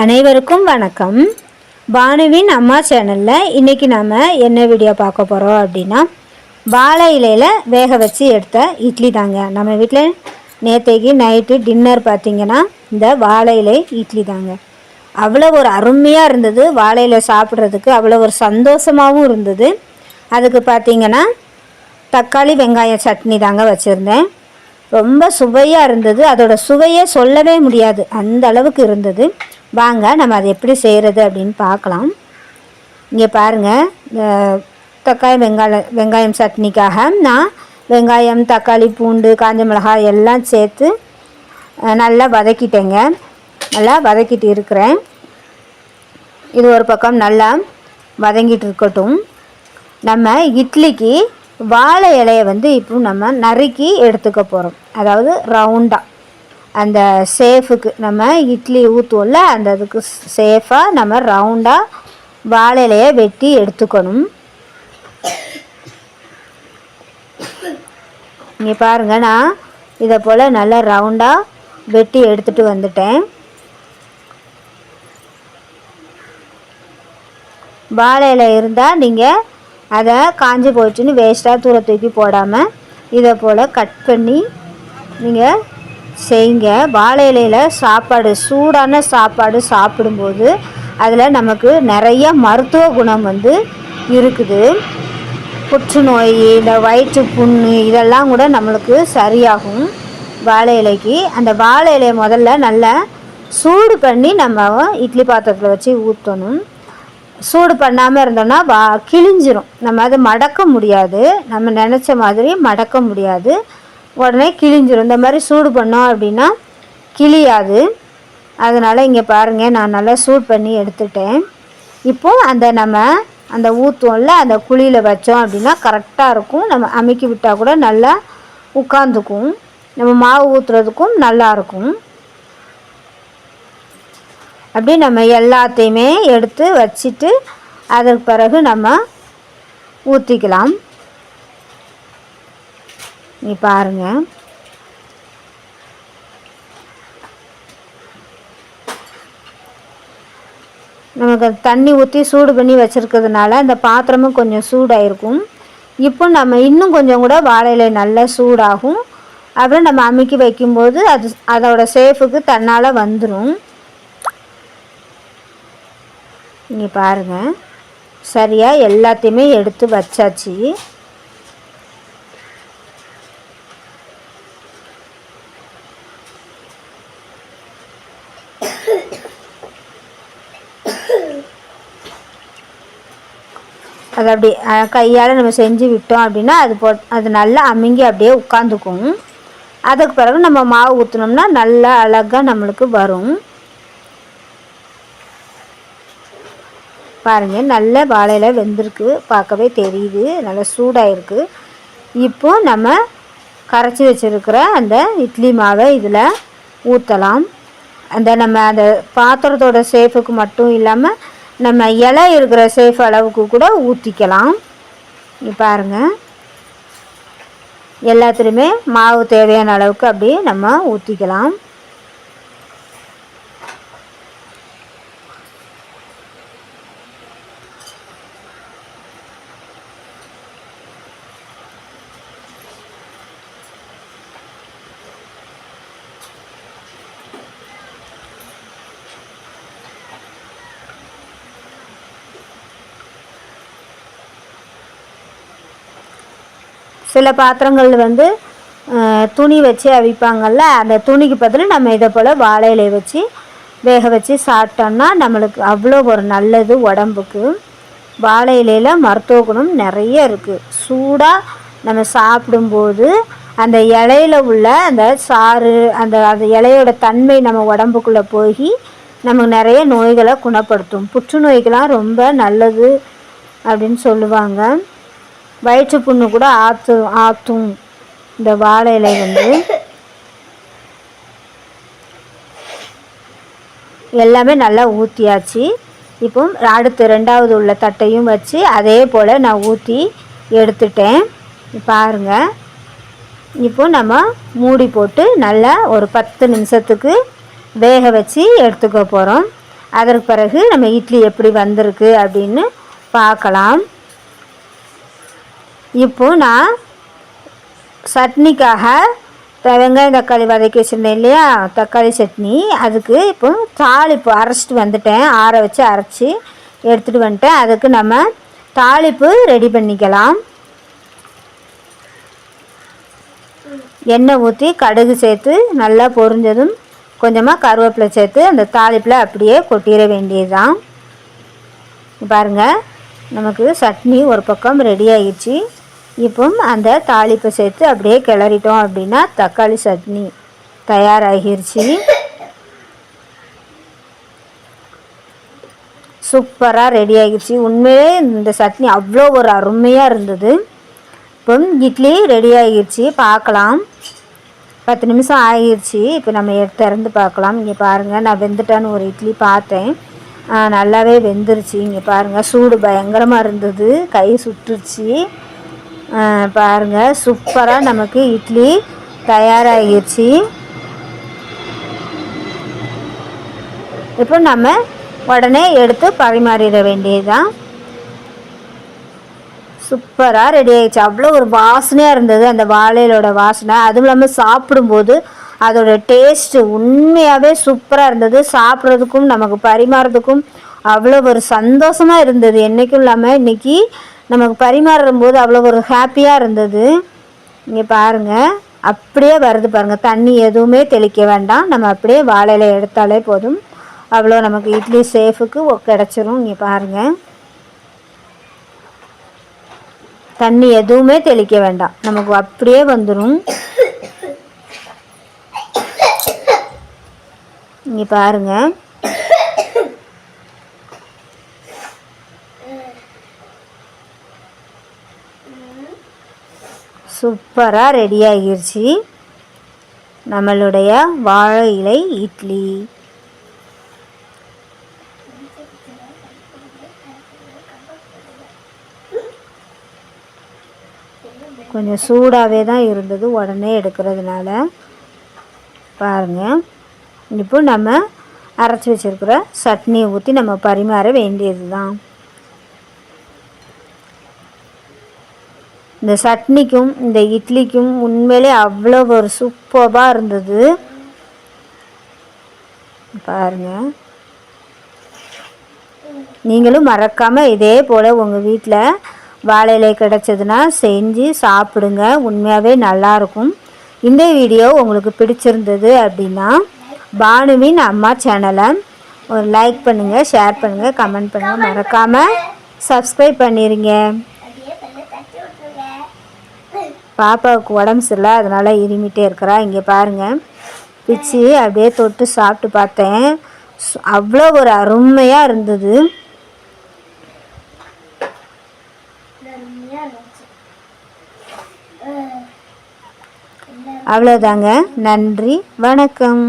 அனைவருக்கும் வணக்கம். பானுவின் அம்மா சேனலில் இன்றைக்கி நாம் என்ன வீடியோ பார்க்க போகிறோம் அப்படின்னா வாழை இலையில் வேக வச்சு எடுத்த இட்லி தாங்க. நம்ம வீட்டில் நேற்றைக்கு நைட்டு டின்னர் பார்த்திங்கன்னா இந்த வாழை இலை இட்லி தாங்க. அவ்வளோ ஒரு அருமையாக இருந்தது. வாழை இலை சாப்பிட்றதுக்கு அவ்வளோ ஒரு சந்தோஷமாகவும் இருந்தது. அதுக்கு பார்த்திங்கன்னா தக்காளி வெங்காயம் சட்னி தாங்க வச்சுருந்தேன். ரொம்ப சுவையாக இருந்தது. அதோட சுவையே சொல்லவே முடியாது. அந்த அளவுக்கு இருந்தது. வாங்க நம்ம அதை எப்படி செய்கிறது அப்படின்னு பார்க்கலாம். இங்கே பாருங்கள் இந்த தக்காளி வெங்காய வெங்காயம் சட்னிக்காக நான் வெங்காயம் தக்காளி பூண்டு காஞ்ச மிளகாய் எல்லாம் சேர்த்து நல்லா வதக்கிட்டேங்க. நல்லா வதக்கிட்டு இருக்கிறேன். இது ஒரு பக்கம் நல்லா வதங்கிட்டு இருக்கட்டும். நம்ம இட்லிக்கு வாழை இலையை வந்து இப்போ நம்ம நறுக்கி எடுத்துக்க போகிறோம் அதாவது ரவுண்டாக அந்த சேஃபுக்கு நம்ம இட்லி ஊற்றுவோம்ல அந்த அதுக்கு சேஃபாக நம்ம ரவுண்டாக வாழை இலையை வெட்டி எடுத்துக்கணும். இங்கே பாருங்கள் நான் இதை போல் நல்லா ரவுண்டாக வெட்டி எடுத்துகிட்டு வந்துட்டேன். வாழை இலை இருந்தால் நீங்கள் அதை காஞ்சி போச்சுன்னு வேஸ்ட்டாக தூர தூக்கி போடாமல் இதை போல் கட் பண்ணி நீங்கள் செய்யுங்க. வாழை இலையில் சாப்பாடு சூடான சாப்பாடு சாப்பிடும்போது அதில் நமக்கு நிறைய மருத்துவ குணம் வந்து இருக்குது. புற்றுநோய் இந்த வயிற்று புண்ணு இதெல்லாம் கூட நம்மளுக்கு சரியாகும். வாழை இலைக்கு அந்த வாழை இலையை முதல்ல நல்லா சூடு பண்ணி நம்ம இட்லி பாத்திரத்தில் வச்சு ஊற்றணும் சூடு பண்ணாமல் இருந்தோம்னா வா கிழிஞ்சிரும். நம்ம அதை மடக்க முடியாது. நம்ம நினச்ச மாதிரி மடக்க முடியாது. உடனே கிழிஞ்சிரும். இந்த மாதிரி சூடு பண்ணோம் அப்படின்னா கிழியாது. அதனால் இங்கே பாருங்கள் நான் நல்லா சூடு பண்ணி எடுத்துட்டேன். இப்போ அந்த நம்ம அந்த ஊற்றுவோம்ல அந்த குழியில் வச்சோம் அப்படின்னா கரெக்டாக இருக்கும். நம்ம அமைக்கி விட்டால் கூட நல்லா உட்காந்துக்கும் நம்ம மாவு ஊற்றுறதுக்கும் நல்லா இருக்கும். அப்படி நம்ம எல்லாத்தையுமே எடுத்து வச்சுட்டு அதற்கு பிறகு நம்ம ஊற்றிக்கலாம் நீ பாருங்க. நமக்கு தண்ணி ஊற்றி சூடு பண்ணி வச்சுருக்கிறதுனால அந்த பாத்திரமும் கொஞ்சம் சூடாயிருக்கும். இப்போ நம்ம இன்னும் கொஞ்சம் கூட வாழை நல்லா சூடாகும். அப்புறம் நம்ம அமுக்கி வைக்கும்போது அது அதோட சேஃபுக்கு தன்னால் வந்துடும் இங்கே பாருங்கள் சரியாக எல்லாத்தையுமே எடுத்து வச்சாச்சு. அது அப்படி கையால் நம்ம செஞ்சு விட்டோம் அப்படின்னா அது போ அது நல்லா அமுங்கி அப்படியே உட்காந்துக்கும் அதுக்கு பிறகு நம்ம மாவு ஊற்றினோம்னா நல்லா அழகாக நம்மளுக்கு வரும். பாருங்கள் நல்ல வாழையில வெந்திருக்கு பார்க்கவே தெரியுது நல்லா சூடாகிருக்கு இப்போ நம்ம கரைச்சி வச்சிருக்கிற அந்த இட்லி மாவை இதில் ஊற்றலாம் அந்த நம்ம அந்த பாத்திரத்தோட சேஃபுக்கு மட்டும் இல்லாமல் நம்ம இலை இருக்கிற சேஃப் அளவுக்கு கூட ஊற்றிக்கலாம் பாருங்கள் எல்லாத்துலேயுமே மாவு தேவையான அளவுக்கு அப்படியே நம்ம ஊற்றிக்கலாம் சில பாத்திரங்கள் வந்து துணி வச்சு அவிப்பாங்கல்ல அந்த துணிக்கு பதில் நம்ம இதை போல் வாழை இலையை வச்சு வேக வச்சு சாப்பிட்டோம்னா நம்மளுக்கு அவ்வளோ ஒரு நல்லது உடம்புக்கு. வாழை இலையில் மருத்துவ குணம் நிறைய இருக்குது சூடாக நம்ம சாப்பிடும்போது அந்த இலையில உள்ள அந்த சாறு அந்த அந்த இலையோட தன்மை நம்ம உடம்புக்குள்ளே போய் நமக்கு நிறைய நோய்களை குணப்படுத்தும். புற்றுநோய்க்கெலாம் ரொம்ப நல்லது அப்படின்னு சொல்லுவாங்க. வயிற்று புண்ணு கூட ஆத்து ஆற்றும் இந்த வாழை இலை வந்து. எல்லாமே நல்லா ஊற்றியாச்சு இப்போ அடுத்து ரெண்டாவது உள்ள தட்டையும் வச்சு அதே போல் நான் ஊற்றி எடுத்துட்டேன். பாருங்கள் இப்போ நம்ம மூடி போட்டு நல்லா ஒரு பத்து நிமிஷத்துக்கு வேக வச்சு எடுத்துக்க போகிறோம் அதற்கு பிறகு நம்ம இட்லி எப்படி வந்திருக்கு அப்படின்னு பார்க்கலாம். இப்போ நான் சட்னிக்காக வெங்காயம் தக்காளி வதக்கி வச்சுருந்தேன் இல்லையா? தக்காளி சட்னி. அதுக்கு இப்போ தாளிப்பு அரைச்சிட்டு வந்துட்டேன். ஆற வச்சு அரைச்சி எடுத்துகிட்டு வந்துட்டேன். அதுக்கு நம்ம தாளிப்பு ரெடி பண்ணிக்கலாம். எண்ணெய் ஊற்றி கடுகு சேர்த்து நல்லா பொரிஞ்சதும் கொஞ்சமாக கருவேப்பிலை சேர்த்து அந்த தாளிப்பில் அப்படியே கொட்டிட வேண்டியதுதான். பாருங்கள் நமக்கு சட்னி ஒரு பக்கம் ரெடி ஆகிடுச்சு இப்போ அந்த தாளிப்பை சேர்த்து அப்படியே கிளறிட்டோம் அப்படின்னா தக்காளி சட்னி தயாராகிருச்சு. சூப்பராக ரெடி ஆகிடுச்சு உண்மையிலே இந்த சட்னி அவ்வளோ ஒரு அருமையாக இருந்தது. இப்போ இட்லி ரெடி ஆகிருச்சு. பார்க்கலாம். பத்து நிமிஷம் ஆகிடுச்சு இப்போ நம்ம திறந்து பார்க்கலாம். இங்கே பாருங்கள் நான் வெந்துட்டான்னு ஒரு இட்லி பார்த்தேன். நல்லாவே வெந்துருச்சு. இங்கே பாருங்கள் சூடு பயங்கரமாக இருந்தது. கை சுட்டுருச்சு பாருங்கள் சூப்பராக நமக்கு இட்லி தயாராகிடுச்சு இப்போ நம்ம உடனே எடுத்து பரிமாறிட வேண்டியதுதான். சூப்பராக ரெடி ஆயிடுச்சு அவ்வளோ ஒரு வாசனையாக இருந்தது அந்த வாழையிலோட வாசனை. அதுவும் இல்லாமல் சாப்பிடும்போது அதோட டேஸ்ட்டு உண்மையாகவே சூப்பராக இருந்தது. சாப்பிட்றதுக்கும் நமக்கு பரிமாறதுக்கும் அவ்வளோ ஒரு சந்தோஷமாக இருந்தது. என்றைக்கும் இல்லாமல் இன்னைக்கு நமக்கு பரிமாறும் போது அவ்வளோ ஒரு ஹாப்பியாக இருந்தது. இங்கே பாருங்கள் அப்படியே வருது பாருங்கள் தண்ணி எதுவுமே தெளிக்க வேண்டாம். நம்ம அப்படியே வாழையில் எடுத்தாலே போதும். அவ்வளோ நமக்கு இட்லி சேஃபுக்கு கிடச்சிரும். இங்கே பாருங்கள் தண்ணி எதுவுமே தெளிக்க வேண்டாம். நமக்கு அப்படியே வந்துடும் இங்கே பாருங்க. சூப்பராக ரெடி ஆகிருச்சு. நம்மளுடைய வாழை இலை இட்லி. கொஞ்சம் சூடாகவே தான் இருந்தது உடனே எடுக்கிறதுனால. பாருங்கள் இப்போ நம்ம அரைச்சி வச்சிருக்கிற சட்னியை ஊற்றி நம்ம பரிமாற வேண்டியது தான் இந்த சட்னிக்கும் இந்த இட்லிக்கும் உண்மையிலே அவ்வளோ ஒரு சூப்பராக இருந்தது. பாருங்கள் நீங்களும் மறக்காமல் இதே போல் உங்கள் வீட்டில் வாழை இலை கிடச்சதுன்னா செஞ்சு சாப்பிடுங்க. உண்மையாகவே நல்லாயிருக்கும் இந்த வீடியோ உங்களுக்கு பிடிச்சிருந்தது அப்படின்னா பானுவின் அம்மா சேனலை ஒரு லைக் பண்ணுங்கள் ஷேர் பண்ணுங்கள் கமெண்ட் பண்ணுங்கள் மறக்காமல் சப்ஸ்கிரைப் பண்ணிடுங்க பாப்பாவுக்கு உடம்பு சரியில்லை அதனால் இருமிட்டே இருக்கிறா. இங்கே பாருங்கள் பிச்சு அப்படியே தொட்டு சாப்பிட்டு பார்த்தேன். அவ்வளோ ஒரு அருமையாக இருந்தது. அவ்வளோதாங்க நன்றி. வணக்கம்.